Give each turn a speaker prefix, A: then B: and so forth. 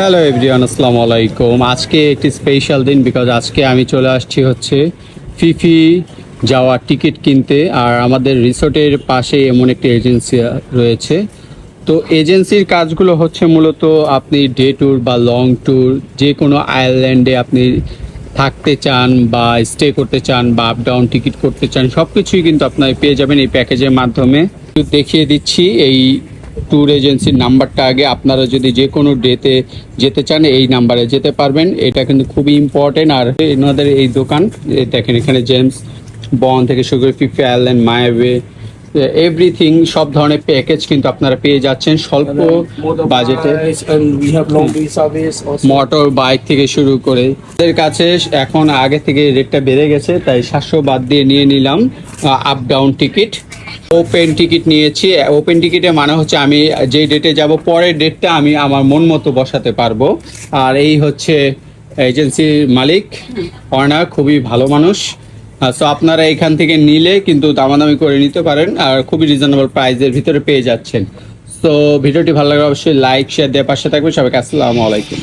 A: Hello everyone আসসালামু আলাইকুম। আজকে একটি স্পেশাল দিন বিকজ আজকে আমি চলে আসছি হচ্ছে ফিফি যাওয়ার টিকিট কিনতে আর আমাদের রিসোর্টের পাশে এমন একটি এজেন্সি রয়েছে। তো এজেন্সির কাজগুলো হচ্ছে মূলত আপনি ডে ট্যুর বা লং ট্যুর যে কোনো আয়ারল্যান্ডে আপনি থাকতে চান বা স্টে করতে চান বা আপ ডাউন টিকিট করতে চান সব কিছুই কিন্তু আপনার পেয়ে যাবেন এই প্যাকেজের মাধ্যমে। দেখিয়ে দিচ্ছি এই ট্যুর এজেন্সির নাম্বারটা আগে আপনারা যদি যে কোনো ডেতে যেতে চান এই নাম্বারে যেতে পারবেন। এটা কিন্তু খুবই ইম্পর্টেন্ট আর এনাদের এই দোকান দেখেন এখানে জেমস বন থেকে শুরু করে ফিফি আয়ারল্যান্ড মায়াওয়ে এভরিথিং সব ধরনের প্যাকেজ কিন্তু আপনারা পেয়ে যাচ্ছেন স্বল্প বাজেটে. মোটর বাইক থেকে শুরু করে। এদের কাছে এখন আগে থেকে রেটটা বেড়ে গেছে তাই সাতশো বাদ দিয়ে নিয়ে নিলাম up down ticket open ticket নিয়েছি। ওপেন টিকিটে মানে হচ্ছে আমি যে ডেটে যাব, পরের ডেটটা আমি আমার মন মতো বসাতে পারব। আর এই হচ্ছে এজেন্সির মালিক অর্ণা খুবই ভালো মানুষ। সো আপনারা এখান থেকে নিলে কিন্তু দামাদামি করে নিতে পারেন আর খুবই রিজনেবল প্রাইসের ভিতরে পেয়ে যাচ্ছেন। তো ভিডিওটি ভালো লাগলে অবশ্যই লাইক শেয়ার দিয়ে পাশে থাকবেন। সবাইকে আসসালামু আলাইকুম।